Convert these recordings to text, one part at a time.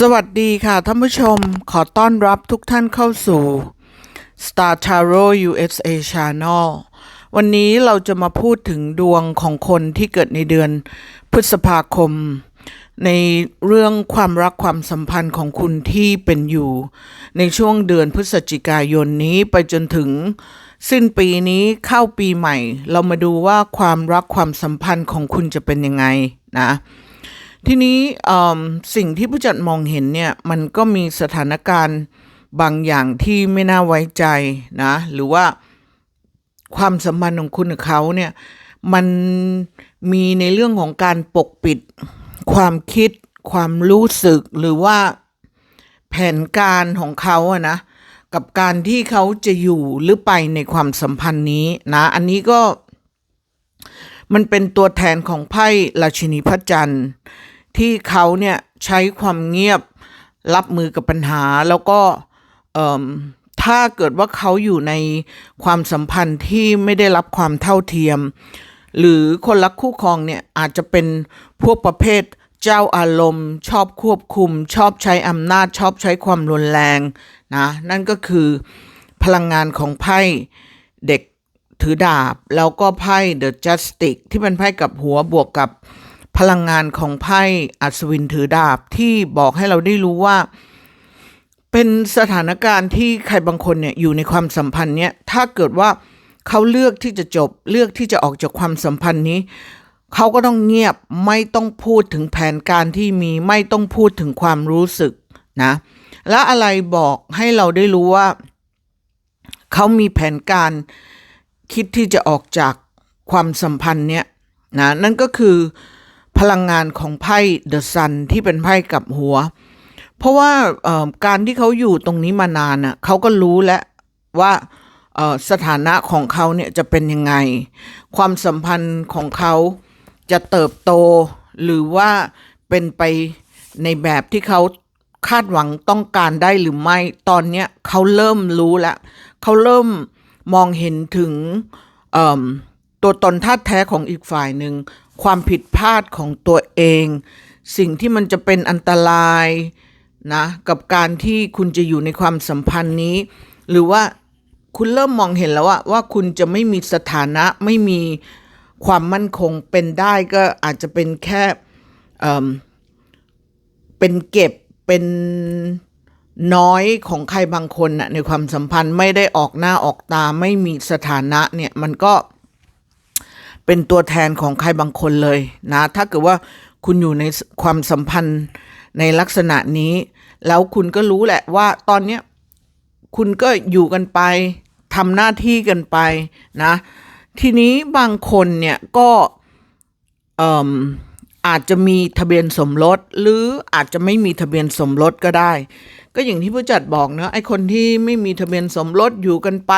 สวัสดีค่ะท่านผู้ชมขอต้อนรับทุกท่านเข้าสู่ Star Tarot USA Channel วันนี้เราจะมาพูดถึงดวงของคนที่เกิดในเดือนพฤษภาคม ในเรื่องความรักความสัมพันธ์ของคุณที่เป็นอยู่ ในช่วงเดือนพฤศจิกายนนี้ไปจนถึงสิ้นปีนี้เข้าปีใหม่ เรามาดูว่าความรักความสัมพันธ์ของคุณจะเป็นยังไงนะ ทีนี้สิ่งที่ผู้จัดมองเห็นเนี่ยมันก็มีสถานการณ์บางอย่างที่ไม่น่าไว้ใจนะ หรือว่าความสัมพันธ์ของคุณกับเขาเนี่ยมันมีในเรื่องของการปกปิด ความคิด ความรู้สึกหรือว่าแผนการของเขาอะนะกับการที่เขาจะอยู่หรือไปในความสัมพันธ์นี้นะ อันนี้ก็มันเป็นตัวแทนของไพ่ราชินีพระจันทร์ ที่เขาเนี่ยใช้ความเงียบรับมือกับปัญหาแล้วก็ถ้าเกิดว่าเขาอยู่ในความสัมพันธ์ที่ไม่ได้รับความเท่าเทียม หรือคนรักคู่ครองเนี่ยอาจจะเป็นพวกประเภทเจ้าอารมณ์ ชอบควบคุม ชอบใช้อำนาจ ชอบใช้ความรุนแรงนะนั่นก็คือพลังงานของไพ่เด็กถือดาบ แล้วก็ไพ่ The Justice ที่เป็นไพ่กับหัวบวกกับ พลังงานของไพ่อัศวินถือดาบที่บอกให้เราได้รู้ว่า เป็นสถานการณ์ที่ใครบางคนเนี่ยอยู่ในความสัมพันธ์เนี้ยถ้าเกิดว่าเขาเลือกที่จะจบเลือกที่จะออกจากความสัมพันธ์นี้ เขาก็ต้องเงียบไม่ต้องพูดถึงแผนการที่มีไม่ต้องพูดถึงความรู้สึกนะ และอะไรบอกให้เราได้รู้ว่า เขามีแผนการคิดที่จะออกจากความสัมพันธ์เนี้ยนะนั่นก็คือ พลังงานของไพ่เดอะซันที่เป็นไพ่กับหัว เพราะว่าการที่เขาอยู่ตรงนี้มานานน่ะเขาก็รู้แล้วว่าสถานะของเขาเนี่ยจะเป็นยังไง ความสัมพันธ์ของเขาจะเติบโต หรือว่าเป็นไปในแบบที่เขาคาดหวังต้องการได้หรือไม่ตอนเนี้ยเขาเริ่มรู้แล้วเขาเริ่มมองเห็นถึงตัวตนท่าแท้ของอีกฝ่ายหนึ่ง ความผิดพลาดของตัวเอง สิ่งที่มันจะเป็นอันตรายนะกับการที่คุณจะอยู่ในความสัมพันธ์นี้ หรือว่าคุณเริ่มมองเห็นแล้วว่าว่าคุณจะไม่มีสถานะไม่มีความมั่นคงเป็นได้ก็อาจจะเป็นแค่เเป็นเก็บเป็นน้อยของใครบางคนนะในความสัมพันธ์ไม่ได้ออกหน้าออกตาไม่มีสถานะเนี่ยมันก็เเป็นตัวแทนของใครบางคนเลยนะ ถ้าเกิดว่าคุณอยู่ในความสัมพันธ์ในลักษณะนี้ แล้วคุณก็รู้แหละว่าตอนเนี้ยคุณก็อยู่กันไปทำหน้าที่กันไปนะ ทีนี้บางคนเนี่ยก็อาจจะมีทะเบียนสมรส หรืออาจจะไม่มีทะเบียนสมรสก็ได้ ก็อย่างที่ผู้จัดบอกเนะไอคนที่ไม่มีทะเบียนสมรสอยู่กันไป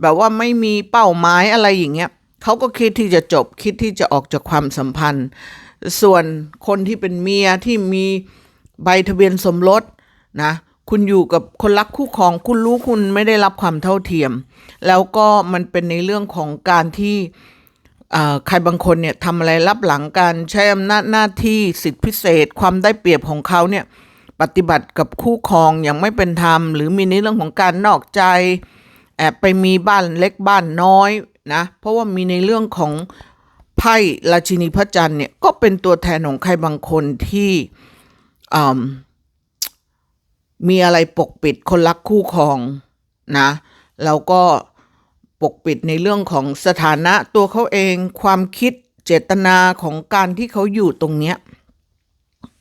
แบบว่าไม่มีเป้าหมายอะไรอย่างเงี้ย เขาก็คิดที่จะจบคิดที่จะออกจากความสัมพันธ์ ส่วนคนที่เป็นเมียที่มีใบทะเบียนสมรสนะคุณอยู่กับคนรักคู่ครอง คุณรู้คุณไม่ได้รับความเท่าเทียม แล้วก็มันเป็นในเรื่องของการที่ใครบางคนเนี่ยทำอะไรรับหลังการใช้อำนาจหน้าที่สิทธิพิเศษ ความได้เปรียบของเขาเนี่ยปฏิบัติกับคู่ครองอย่างไม่เป็นธรรม หรือมีในเรื่องของการนอกใจ แอบไปมีบ้านเล็กบ้านน้อย นะเพราะว่ามีในเรื่องของไพ่ราชินีพระจันทร์เนี่ยก็เป็นตัวแทนของใครบางคนที่มีอะไรปกปิดคนรักคู่ครองนะแล้วก็ปกปิดในเรื่องของสถานะตัวเขาเองความคิดเจตนาของการที่เขาอยู่ตรงเนี้ย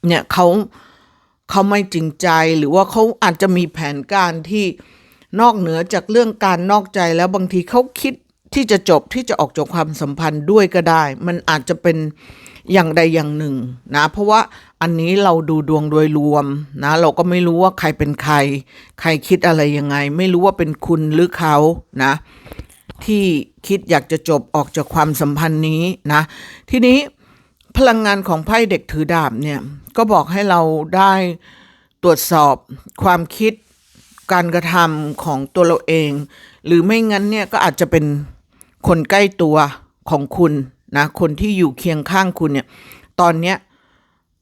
เนี่ยเขาเขาไม่จริงใจหรือว่าเขาอาจจะมีแผนการที่นอกเหนือจากเรื่องการนอกใจแล้วบางทีเขาคิด ที่จะจบที่จะออกจากความสัมพันธ์ด้วยก็ได้ มันอาจจะเป็นอย่างใดอย่างหนึ่งนะ เพราะว่าอันนี้เราดูดวงโดยรวมนะ เราก็ไม่รู้ว่าใครเป็นใคร ใครคิดอะไรยังไง ไม่รู้ว่าเป็นคุณหรือเขานะ ที่คิดอยากจะจบออกจากความสัมพันธ์นี้นะ ทีนี้พลังงานของไพ่เด็กถือดาบเนี่ย ก็บอกให้เราได้ตรวจสอบความคิดการกระทำของตัวเราเอง หรือไม่งั้นเนี่ยก็อาจจะเป็น คนใกล้ตัวของคุณนะคนที่อยู่เคียงข้างคุณเนี่ยตอนเนี้ย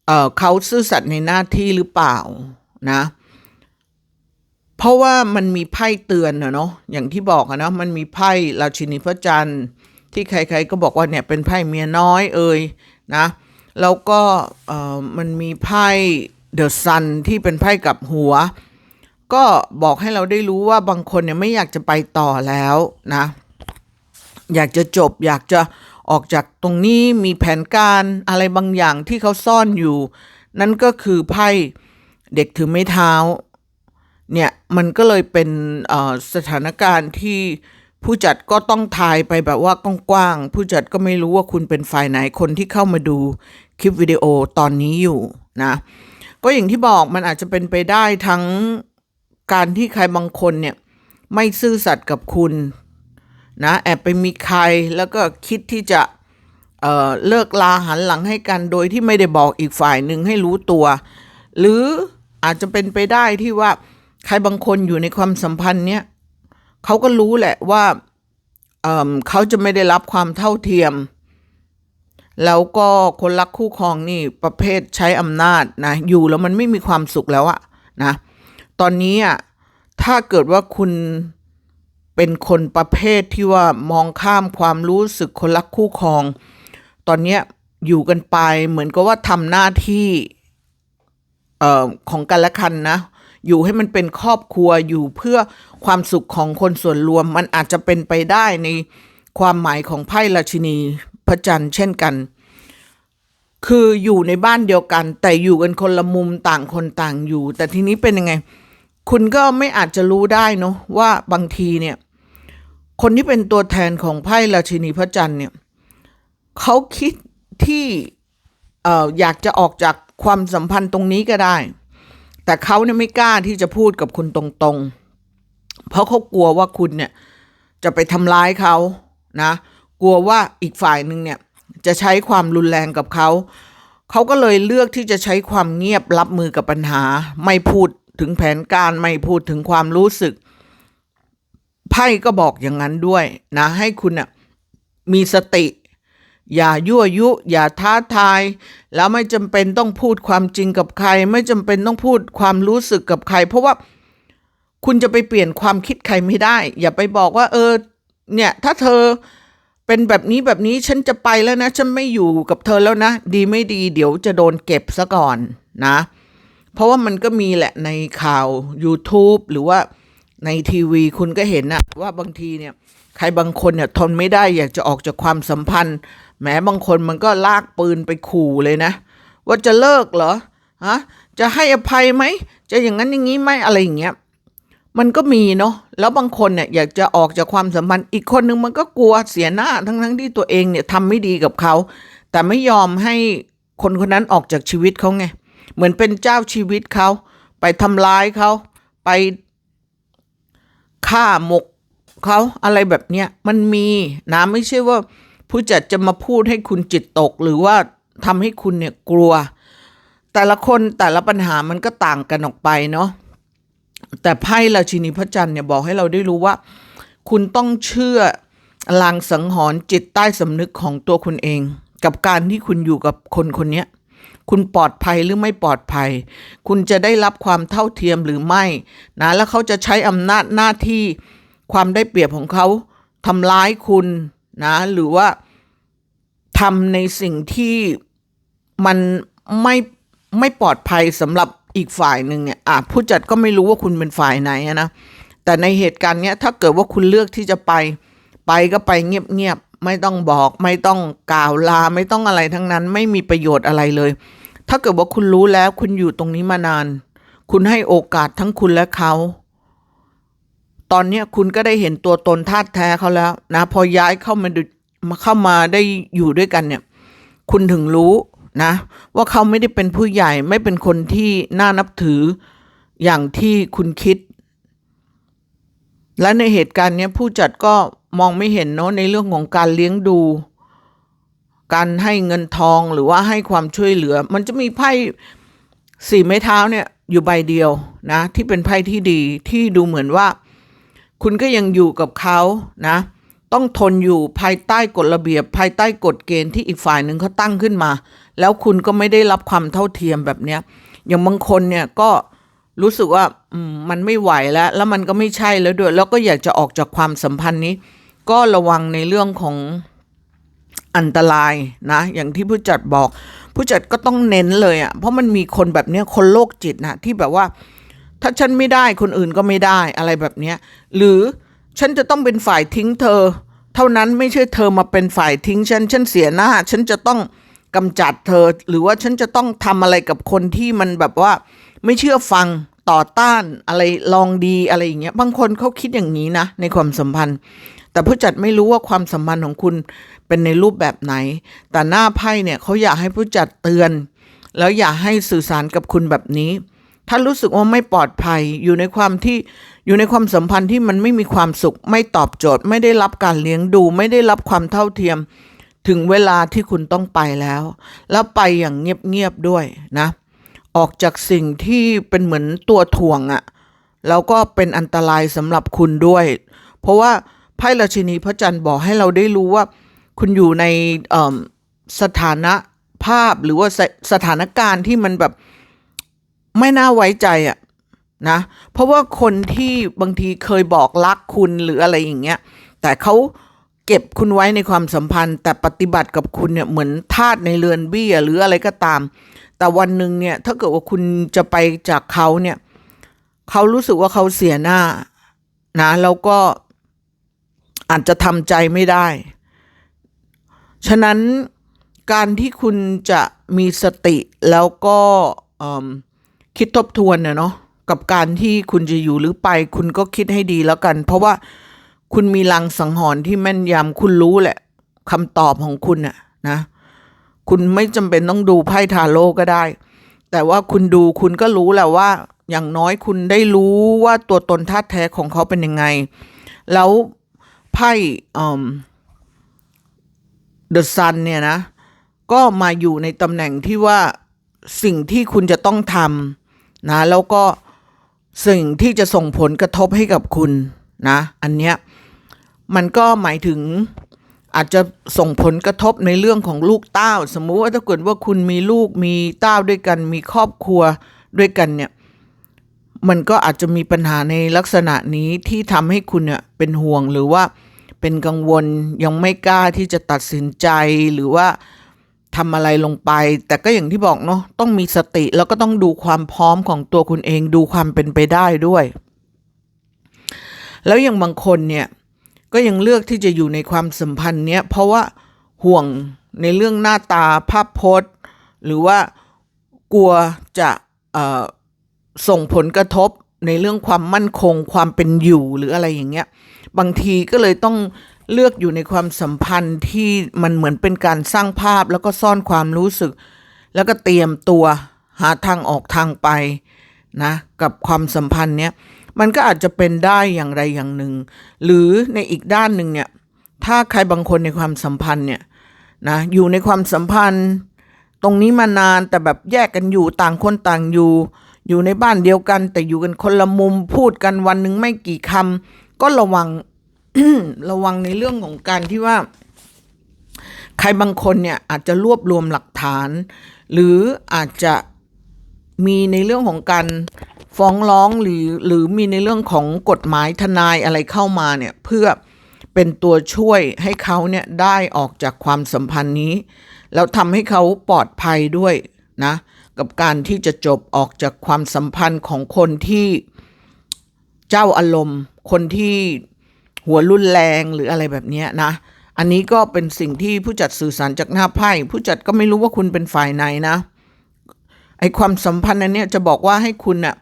เเขาซื่อสัตย์ในหน้าที่หรือเปล่านะ เพราะว่ามันมีไพ่เตือนนะเนาะอย่างที่บอกอะเนาะมันมีไพ่ราชินีพระจันทร์ที่ใคร ๆ ก็บอกว่าเนี่ยเป็นไพ่เมียน้อยเอ่ยนะแล้วก็มันมีไพ่เดอะซันที่เป็นไพ่กับหัว ก็บอกให้เราได้รู้ว่าบางคนเนี่ยไม่อยากจะไปต่อแล้วนะ อยากจะจบ อยากจะออกจากตรงนี้มีแผนการอะไรบางอย่างที่เขาซ่อนอยู่ นั่นก็คือไพ่เด็กถือไม้เท้า เนี่ย มันก็เลยเป็นสถานการณ์ที่ผู้จัดก็ต้องทายไปแบบว่ากว้างๆผู้จัดก็ไม่รู้ว่าคุณเป็นฝ่ายไหนคนที่เข้ามาดูคลิปวิดีโอตอนนี้อยู่นะ ก็อย่างที่บอกมันอาจจะเป็นไปได้ทั้งการที่ใครบางคนเนี่ยไม่ซื่อสัตย์กับคุณ นะแอบไปมีใครแล้วก็คิดที่จะเเลิกลาหันหลังให้กันโดยที่ไม่ได้บอกอีกฝ่ายหนึ่งให้รู้ตัว หรืออาจจะเป็นไปได้ที่ว่าใครบางคนอยู่ในความสัมพันธ์เนี้ยเขาก็รู้แหละว่าเเขาจะไม่ได้รับความเท่าเทียม แล้วก็คนรักคู่ครองนี่ประเภทใช้อำนาจนะอยู่แล้วมันไม่มีความสุขแล้วอะนะตอนนี้อะถ้าเกิดว่าคุณ เป็นคนประเภทที่ว่ามองข้ามความรู้สึกคนรักคู่ครอง ตอนนี้อยู่กันไปเหมือนกับว่าทำหน้าที่เอ่อของกันและกันนะ อยู่ให้มันเป็นครอบครัวอยู่เพื่อความสุขของคนส่วนรวม มันอาจจะเป็นไปได้ในความหมายของไพ่ราชินีพระจันทร์เช่นกัน คืออยู่ในบ้านเดียวกัน แต่อยู่กันคนละมุมต่างคนต่างอยู่ แต่ทีนี้เป็นยังไง คุณก็ไม่อาจจะรู้ได้เนาะว่าบางทีเนี่ย คนที่เป็นตัวแทนของไพ่ราชินีพระจันทร์เนี่ยเขาคิดที่เอ่ออยากจะออกจากความสัมพันธ์ตรงนี้ก็ได้ แต่เขาเนี่ยไม่กล้าที่จะพูดกับคุณตรงๆ เพราะเขากลัวว่าคุณเนี่ยจะไปทำร้ายเขานะ กลัวว่าอีกฝ่ายหนึ่งเนี่ยจะใช้ความรุนแรงกับเขา เขาก็เลยเลือกที่จะใช้ความเงียบรับมือกับปัญหา ไม่พูด ถึงแผนการไม่พูดถึงความรู้สึก ไพ่ก็บอกอย่างนั้นด้วยนะให้คุณน่ะมีสติ อย่ายั่วยุ อย่าท้าทาย แล้วไม่จำเป็นต้องพูดความจริงกับใคร ไม่จำเป็นต้องพูดความรู้สึกกับใคร เพราะว่าคุณจะไปเปลี่ยนความคิดใครไม่ได้ อย่าไปบอกว่า เออ เนี่ย ถ้าเธอเป็นแบบนี้แบบนี้ฉันจะไปแล้วนะ ฉันไม่อยู่กับเธอแล้วนะ ดีไม่ดี เดี๋ยวจะโดนเก็บซะก่อนนะ เพราะว่ามันก็มีแหละในข่าว YouTube หรือว่าในทีวีคุณก็เห็นนะว่าบางทีเนี่ยใครบางคนเนี่ยทนไม่ได้อยากจะออกจากความสัมพันธ์แม้บางคนมันก็ลากปืนไปขู่เลยนะ ว่าจะเลิกเหรอฮะจะให้อภัยไหม จะอย่างนั้นอย่างนี้ไหมอะไรอย่างเงี้ยมันก็มีเนาะแล้วบางคนเนี่ยอยากจะออกจากความสัมพันธ์อีกคนหนึ่งมันก็กลัวเสียหน้าทั้งทั้งที่ตัวเองเนี่ยทำไม่ดีกับเขา แต่ไม่ยอมให้คนคนนั้นออกจากชีวิตเขาไง เหมือนเป็นเจ้าชีวิตเขาไปทำร้ายเขาไปฆ่าหมกเขาอะไรแบบเนี้ยมันมีนะไม่ใช่ว่าผู้จัดจะมาพูดให้คุณจิตตก หรือว่าทำให้คุณเนี่ยกลัว แต่ละคนแต่ละปัญหามันก็ต่างกันออกไปเนาะแต่ไพ่ราชินีพระจันทร์เนี่ยบอกให้เราได้รู้ว่า คุณต้องเชื่อลางสังหรณ์จิตใต้สำนึกของตัวคุณเอง กับการที่คุณอยู่กับคนคนนี้ คุณปลอดภัยหรือไม่ปลอดภัย คุณจะได้รับความเท่าเทียมหรือไม่นะแล้วเขาจะใช้อำนาจหน้าที่ความได้เปรียบของเขาทำร้ายคุณนะหรือว่าทำในสิ่งที่มันไม่ไม่ปลอดภัยสำหรับอีกฝ่ายหนึ่งเนี่ยอะผู้จัดก็ไม่รู้ว่าคุณเป็นฝ่ายไหนนะแต่ในเหตุการณ์เนี้ยถ้าเกิดว่าคุณเลือกที่จะไป ไปก็ไปเงียบๆ ไม่ต้องบอก ไม่ต้องกล่าวลาไม่ต้องอะไรทั้งนั้น ไม่มีประโยชน์อะไรเลย ถ้าเกิดว่าคุณรู้แล้วคุณอยู่ตรงนี้มานาน คุณให้โอกาสทั้งคุณและเขา ตอนนี้คุณก็ได้เห็นตัวตนธาตุแท้เขาแล้ว นะ พอย้ายเข้ามาดูมาเข้ามาได้อยู่ด้วยกันเนี่ย คุณถึงรู้นะ ว่าเขาไม่ได้เป็นผู้ใหญ่ไม่เป็นคนที่น่านับถืออย่างที่คุณคิด และในเหตุการณ์นี้ผู้จัดก็มองไม่เห็นเนาะในเรื่องของการเลี้ยงดู การให้เงินทองหรือว่าให้ความช่วยเหลือ มันจะมีไพ่สี่ไม้เท้าเนี่ยอยู่ใบเดียวนะ ที่เป็นไพ่ที่ดีที่ดูเหมือนว่า คุณก็ยังอยู่กับเขานะ ต้องทนอยู่ภายใต้กฎระเบียบ ภายใต้กฎเกณฑ์ที่อีกฝ่ายหนึ่งเขาตั้งขึ้นมา แล้วคุณก็ไม่ได้รับความเท่าเทียมแบบเนี้ยอย่างบางคนเนี่ยก็ รู้สึกว่าอืมมันไม่ไหวแล้ว แล้วมันก็ไม่ใช่แล้วด้วย แล้วก็อยากจะออกจากความสัมพันธ์นี้ ก็ระวังในเรื่องของอันตรายนะ อย่างที่ผู้จัดบอก ผู้จัดก็ต้องเน้นเลยอะ่ะเพราะมันมีคนแบบเนี้ยคนโรคจิตนะที่แบบว่า ถ้าฉันไม่ได้คนอื่นก็ไม่ได้อะไรแบบเนี้ย หรือฉันจะต้องเป็นฝ่ายทิ้งเธอ เท่านั้นไม่ใช่เธอมาเป็นฝ่ายทิ้งฉันฉันเสียหน้า ฉันจะต้องกำจัดเธอ หรือว่าฉันจะต้องทำอะไรกับคนที่มันแบบว่า ไม่เชื่อฟังต่อต้านอะไรลองดีอะไรอย่างเงี้ยบางคนเขาคิดอย่างนี้นะ ในความสัมพันธ์ แต่ผู้จัดไม่รู้ว่าความสัมพันธ์ของคุณเป็นในรูปแบบไหน แต่หน้าไพ่เนี่ยเขาอยากให้ผู้จัดเตือน แล้วอยากให้สื่อสารกับคุณแบบนี้ ถ้ารู้สึกว่าไม่ปลอดภัยอยู่ในความที่อยู่ในความสัมพันธ์ที่มันไม่มีความสุข ไม่ตอบโจทย์ ไม่ได้รับการเลี้ยงดู ไม่ได้รับความเท่าเทียม ถึงเวลาที่คุณต้องไปแล้ว แล้วไปอย่างเงียบๆด้วยนะ ออกจากสิ่งที่เป็นเหมือนตัวถ่วงอะ่ะแล้วก็เป็นอันตรายสำหรับคุณด้วย เพราะว่าไพ่ราชินีพระจันทร์บอกให้เราได้รู้ว่า คุณอยู่ในสถานะภาพหรือว่าสสถานการณ์ที่มันแบบไม่น่าไว้ใจอะนะเพราะว่าคนที่บางทีเคยบอกรักคุณหรืออะไรอย่างเงี้ย แต่เขาเก็บคุณไว้ในความสัมพันธ์ แต่ปฏิบัติกับคุณเนี่ยเหมือนทาสในเรือนเบี้ยหรืออะไรก็ตาม แต่วันหนึ่งเนี่ยถ้าเกิดว่าคุณจะไปจากเขาเนี่ยเขารู้สึกว่าเขาเสียหน้านะแล้วก็อาจจะทำใจไม่ได้ ฉะนั้นการที่คุณจะมีสติแล้วก็คิดทบทวนเนี่ยเนาะกับการที่คุณจะอยู่หรือไป คุณก็คิดให้ดีแล้วกัน เพราะว่าคุณมีลังสังหรณ์ที่แม่นยำคุณรู้แหละคำตอบของคุณน่ะนะ คุณไม่จำเป็นต้องดูไพ่ทาโร่ก็ได้ แต่ว่าคุณดูคุณก็รู้แหละว่า อย่างน้อยคุณได้รู้ว่าตัวตนท่าตุแท้ของเขาเป็นยังไง แล้วไพ่เดอะซันเนี่ยนะ ก็มาอยู่ในตำแหน่งที่ว่าสิ่งที่คุณจะต้องทำนะ แล้วก็สิ่งที่จะส่งผลกระทบให้กับคุณนะ อันเนี้ยมันก็หมายถึง อาจจะส่งผลกระทบในเรื่องของลูกเต้า สมมุติว่าถ้าเกิดว่าคุณมีลูกมีเต้าด้วยกัน มีครอบครัวด้วยกันเนี่ย มันก็อาจจะมีปัญหาในลักษณะนี้ที่ทำให้คุณเนี่ยเป็นห่วงหรือว่าเป็นกังวลยังไม่กล้าที่จะตัดสินใจหรือว่าทำอะไรลงไป แต่ก็อย่างที่บอกเนาะต้องมีสติแล้วก็ต้องดูความพร้อมของตัวคุณเองดูความเป็นไปได้ด้วย แล้วอย่างบางคนเนี่ย ก็ยังเลือกที่จะอยู่ในความสัมพันธ์เนี้ยเพราะว่าห่วงในเรื่องหน้าตาภาพพจน์ หรือว่ากลัวจะเอ่อส่งผลกระทบในเรื่องความมั่นคง ความเป็นอยู่หรืออะไรอย่างเงี้ยบางทีก็เลยต้องเลือกอยู่ในความสัมพันธ์ที่มันเหมือนเป็นการสร้างภาพ แล้วก็ซ่อนความรู้สึก แล้วก็เตรียมตัวหาทางออกทางไปนะกับความสัมพันธ์เนี้ย มันก็อาจจะเป็นได้อย่างไรอย่างหนึ่ง หรือในอีกด้านหนึ่งเนี่ย ถ้าใครบางคนในความสัมพันธ์เนี่ยนะอยู่ในความสัมพันธ์ ตรงนี้มานานแต่แบบแยกกันอยู่ต่างคนต่างอยู่ อยู่ในบ้านเดียวกัน แต่อยู่กันคนละมุมพูดกันวันหนึ่งไม่กี่คำก็ระวังระวังในเรื่องของการที่ว่า ใครบางคนเนี่ยอาจจะรวบรวมหลักฐาน หรืออาจจะมีในเรื่องของการ ฟ้องร้องหรือหรือมีในเรื่องของกฎหมายทนายอะไรเข้ามาเนี่ยเพื่อเป็นตัวช่วยให้เขาเนี่ยได้ออกจากความสัมพันธ์นี้ แล้วทำให้เขาปลอดภัยด้วยนะกับการที่จะจบออกจากความสัมพันธ์ของคนที่เจ้าอารมณ์ คนที่หัวรุนแรงหรืออะไรแบบนี้นะ อันนี้ก็เป็นสิ่งที่ผู้จัดสื่อสารจากหน้าไพ่ผู้จัดก็ไม่รู้ว่าคุณเป็นฝ่ายไหนนะไอความสัมพันธ์อันเนี้ยจะบอกว่าให้คุณน่ะเอิ่ม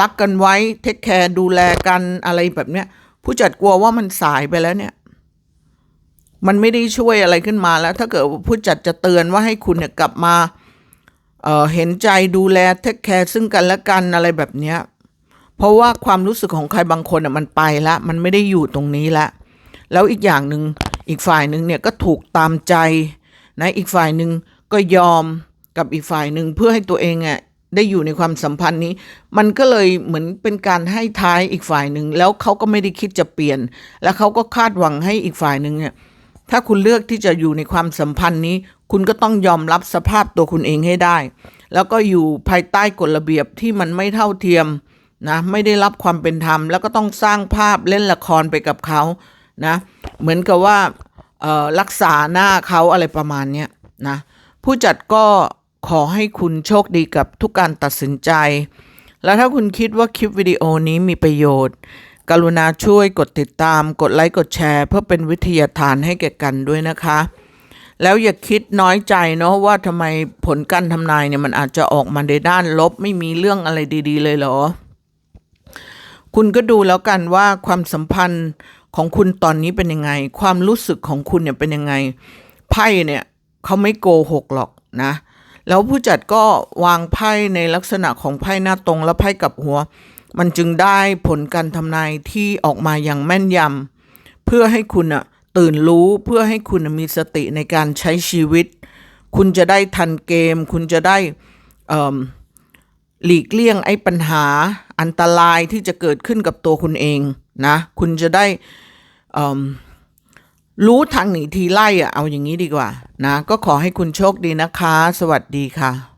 รักกันไว้เทคแคร์ดูแลกันอะไรแบบเนี้ยผู้จัดกลัวว่ามันสายไปแล้วเนี่ย มันไม่ได้ช่วยอะไรขึ้นมาแล้ว ถ้าเกิดผู้จัดจะเตือนว่าให้คุณเนี่ยกลับมาเเห็นใจดูแลเทคแคร์ซึ่งกันและกันอะไรแบบเนี้ยเพราะว่าความรู้สึกของใครบางคนอะมันไปละมันไม่ได้อยู่ตรงนี้ละแล้วอีกอย่างหนึ่งอีกฝ่ายหนึ่งเนี่ยก็ถูกตามใจนะอีกฝ่ายหนึ่งก็ยอมกับอีกฝ่ายหนึ่งเพื่อให้ตัวเองอะ ได้อยู่ในความสัมพันธ์นี้ มันก็เลยเหมือนเป็นการให้ท้ายอีกฝ่ายหนึ่ง แล้วเขาก็ไม่ได้คิดจะเปลี่ยน แล้วเขาก็คาดหวังให้อีกฝ่ายหนึ่งเนี่ยถ้าคุณเลือกที่จะอยู่ในความสัมพันธ์นี้ คุณก็ต้องยอมรับสภาพตัวคุณเองให้ได้ แล้วก็อยู่ภายใต้กฎระเบียบที่มันไม่เท่าเทียมนะไม่ได้รับความเป็นธรรม แล้วก็ต้องสร้างภาพเล่นละครไปกับเขานะเหมือนกับว่ารักษาหน้าเขาอะไรประมาณนี้นะผู้จัดก็ ขอให้คุณโชคดีกับทุกการตัดสินใจ แล้วถ้าคุณคิดว่าคลิปวิดีโอนี้มีประโยชน์ กรุณาช่วยกดติดตาม กดไลค์ กดแชร์ เพื่อเป็นวิทยาทานให้แก่กันด้วยนะคะ แล้วอย่าคิดน้อยใจเนาะว่าทำไมผลการทำนายเนี่ยมันอาจจะออกมาในด้านลบ ไม่มีเรื่องอะไรดี ๆ เลยเหรอ คุณก็ดูแล้วกันว่าความสัมพันธ์ของคุณตอนนี้เป็นยังไง ความรู้สึกของคุณเนี่ยเป็นยังไง ไพ่เนี่ยเขาไม่โกหกหรอกนะ แล้วผู้จัดก็วางไพ่ในลักษณะของไพ่หน้าตรงและไพ่กับหัว มันจึงได้ผลการทำนายที่ออกมาอย่างแม่นยำเพื่อให้คุณอะตื่นรู้เพื่อให้คุณมีสติในการใช้ชีวิต คุณจะได้ทันเกม คุณจะได้หลีกเลี่ยงไอ้ปัญหาอันตรายที่จะเกิดขึ้นกับตัวคุณเองนะ คุณจะได้ รู้ทางหนีทีไล่อะเอาอย่างนี้ดีกว่านะ ก็ขอให้คุณโชคดีนะคะ สวัสดีค่ะ